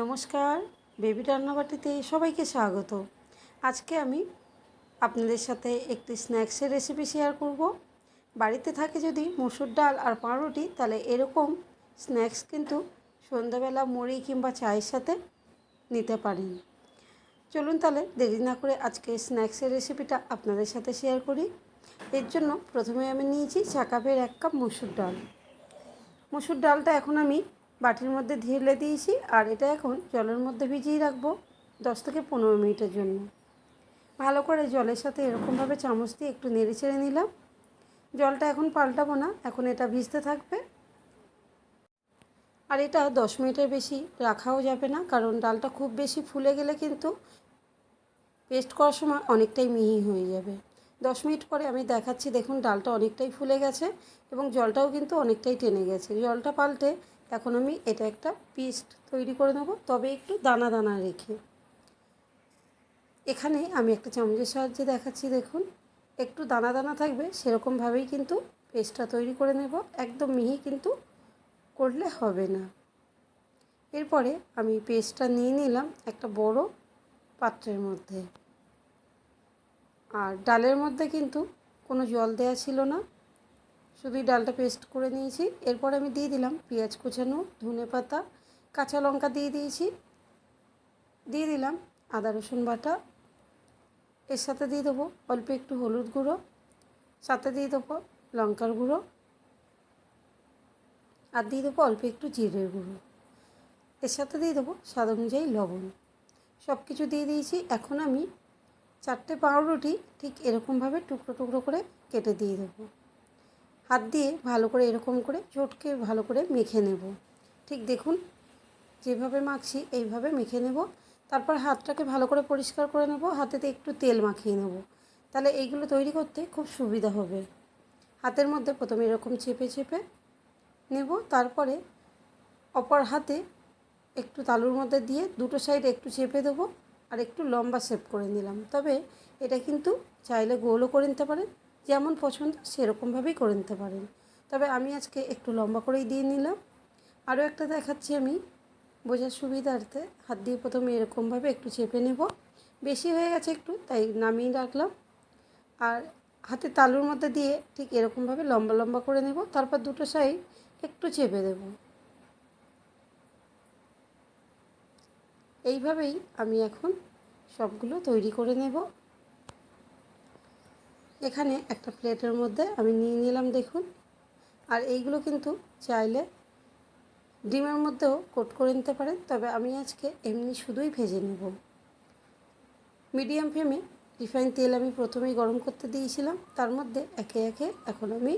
নমস্কার, বেবি রান্নাবাটিতে সবাইকে স্বাগত। আজকে আমি আপনাদের সাথে একটি স্ন্যাক্সের রেসিপি শেয়ার করব। বাড়িতে থাকে যদি মুসুর ডাল আর পাউরুটি তাহলে এরকম স্ন্যাক্স কিন্তু সন্ধ্যাবেলা মুড়ি কিংবা চায়ের সাথে নিতে পারেন। চলুন তাহলে দেরি না করে আজকে স্ন্যাক্সের রেসিপিটা আপনাদের সাথে শেয়ার করি। এর জন্য প্রথমে আমি নিয়েছি চা কাপের এক কাপ মুসুর ডাল। মুসুর ডালটা এখন আমি বাটির মধ্যে ঢেলে দিয়েছি আর এটা এখন জলের মধ্যে ভিজিয়ে রাখব দশ থেকে পনেরো মিনিটের জন্য। ভালো করে জলের সাথে এরকমভাবে চামচ দিয়ে একটু নেড়ে ছেড়ে নিলাম। জলটা এখন পাল্টাবো না, এখন এটা ভিজতে থাকবে। আর এটা দশ মিনিটের বেশি রাখাও যাবে না, কারণ ডালটা খুব বেশি ফুলে গেলে কিন্তু পেস্ট করার সময় অনেকটাই মিহি হয়ে যাবে। দশ মিনিট পরে আমি দেখাচ্ছি, দেখুন ডালটা অনেকটাই ফুলে গেছে এবং জলটাও কিন্তু অনেকটাই টেনে গেছে। জলটা পাল্টে এখন আমি এটা একটা পেস্ট তৈরি করে নেব। তবে একটু দানা দানা রেখে। এখানে আমি একটা চামচের সাহায্যে দেখাচ্ছি, দেখুন। একটু দানা দানা থাকবে, সেরকমভাবেই কিন্তু পেস্টটা তৈরি করে নেব। একদম মিহি কিন্তু করলে হবে না। এরপরে আমি পেস্টটা নিয়ে নিলাম একটা বড় পাত্রের মধ্যে। আর ডালের মধ্যে কিন্তু কোনো জল দেওয়া ছিল না। শুধুই ডালটা পেস্ট করে নিয়েছি। এরপর আমি দিয়ে দিলাম পেঁয়াজ কুচানো, ধনে পাতা, কাঁচা লঙ্কা দিয়ে দিয়েছি। দিয়ে দিলাম আদা রসুন বাটা। এর সাথে দিয়ে দেবো অল্প একটু হলুদ গুঁড়ো, সাথে দিয়ে দেবো লঙ্কার গুঁড়ো আর দিয়ে দেবো অল্প একটু জিরের গুঁড়ো। এর সাথে দিয়ে দেবো স্বাদ অনুযায়ী লবণ। সব কিছু দিয়ে দিয়েছি। এখন আমি চারটে পাউরুটি ঠিক এরকমভাবে টুকরো টুকরো করে কেটে দিয়ে দেবো। হাত দিয়ে ভালো করে এরকম করে চটকে ভালো করে মেখে নেব। ঠিক দেখুন, যেভাবে মাখছি এইভাবে মেখে নেব। তারপর হাতটাকে ভালো করে পরিষ্কার করে নেব, হাতেতে একটু তেল মাখিয়ে নেব। তাহলে এইগুলো তৈরি করতে খুব সুবিধা হবে। হাতের মধ্যে প্রথমে এরকম চেপে চেপে নেব, তারপরে অপর হাতে একটু তালুর মধ্যে দিয়ে দুটো সাইড একটু চেপে দেবো আর একটু লম্বা শেপ করে নিলাম। তবে এটা কিন্তু চাইলে গোলও করে নিতে পারেন যেমন পছন্দ সেরকমভাবেই করে নিতে পারেন। তবে আমি আজকে একটু লম্বা করেই দিয়ে নিলাম। আরও একটা দেখাচ্ছি আমি। বোঝার সুবিধার্থে হাত দিয়ে প্রথমে এরকমভাবে একটু চেপে নেব। বেশি হয়ে গেছে একটু, তাই নামিয়ে রাখলাম। আর হাতে তালুর মধ্যে দিয়ে ঠিক এরকমভাবে লম্বা লম্বা করে নেব। তারপর দুটো সাইড একটু চেপে দেব। এইভাবেই আমি এখন সবগুলো তৈরি করে নেব। এখানে একটা প্লেটের মধ্যে আমি নিয়ে নিলাম দেখুন। আর এইগুলো কিন্তু চাইলে ডিমের মধ্যেও কোট করে নিতে পারেন, তবে আমি আজকে এমনি শুধুই ভেজে নেব। মিডিয়াম ফ্লেমে রিফাইন তেল আমি প্রথমেই গরম করতে দিয়েছিলাম, তার মধ্যে একে একে এখন আমি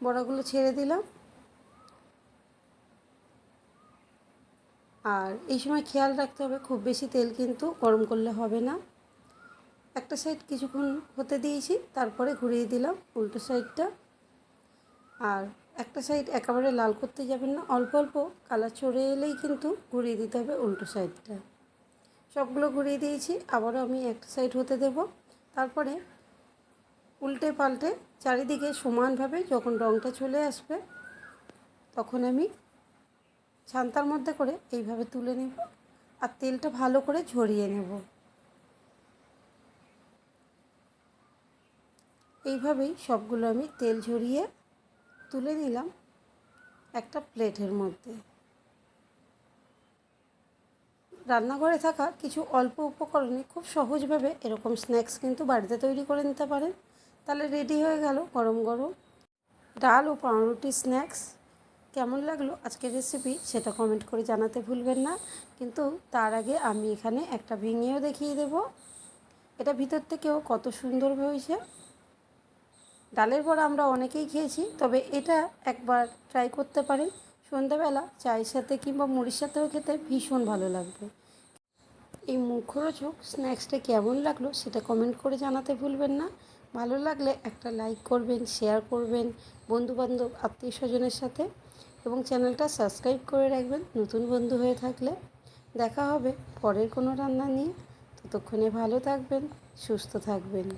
বড়াগুলো ছেড়ে দিলাম। আর এই সময় খেয়াল রাখতে হবে, খুব বেশি তেল কিন্তু গরম করলে হবে না। একটা সাইড কিছুক্ষণ হতে দিয়েছি, তারপরে ঘুরিয়ে দিলাম উল্টো সাইডটা। আর একটা সাইড একেবারে লাল করতে যাবেন না, অল্প অল্প কালার চড়ে এলেই কিন্তু ঘুরিয়ে দিতে হবে উল্টো সাইডটা। সবগুলো ঘুরিয়ে দিয়েছি, আবারও আমি একটা সাইড হতে দেব। তারপরে উল্টে পাল্টে চারিদিকে সমানভাবে যখন রঙটা চলে আসবে, তখন আমি ছান্তার মধ্যে করে এইভাবে তুলে নেব আর তেলটা ভালো করে ঝরিয়ে নেব। এইভাবেই সবগুলো আমি তেল ঝরিয়ে তুলে নিলাম একটা প্লেটের মধ্যে। রান্নাঘরে থাকা কিছু অল্প উপকরণে খুব সহজভাবে এরকম স্ন্যাক্স কিন্তু বাড়িতে তৈরি করে নিতে পারেন। তাহলে রেডি হয়ে গেল গরম গরম ডাল ও পাউরুটি স্ন্যাক্স। কেমন লাগল আজকের রেসিপি সেটা কমেন্ট করে জানাতে ভুলবেন না। কিন্তু তার আগে আমি এখানে একটা ভেঙেও দেখিয়ে দেব। এটা ভিতর থেকেও কত সুন্দর হয়েছে। ডালের বড়া আমরা অনেকেই খেয়েছি, তবে এটা একবার ট্রাই করতে পারেন। সন্ধ্যাবেলা চায়ের সাথে কিংবা মুড়ির সাথেও খেতে ভীষণ ভালো লাগবে। এই মুখরোচক স্ন্যাক্সটা কেমন লাগল সেটা কমেন্ট করে জানাতে ভুলবেন না। ভালো লাগলে একটা লাইক করবেন শেয়ার করবেন, বন্ধুবান্ধব আত্মীয় স্বজনের সাথে এবং চ্যানেলটা সাবস্ক্রাইব করে রাখবেন নতুন বন্ধু হয়ে থাকলে। দেখা হবে পরের কোনো রান্না নিয়ে। ততক্ষণে ভালো থাকবেন, সুস্থ থাকবেন।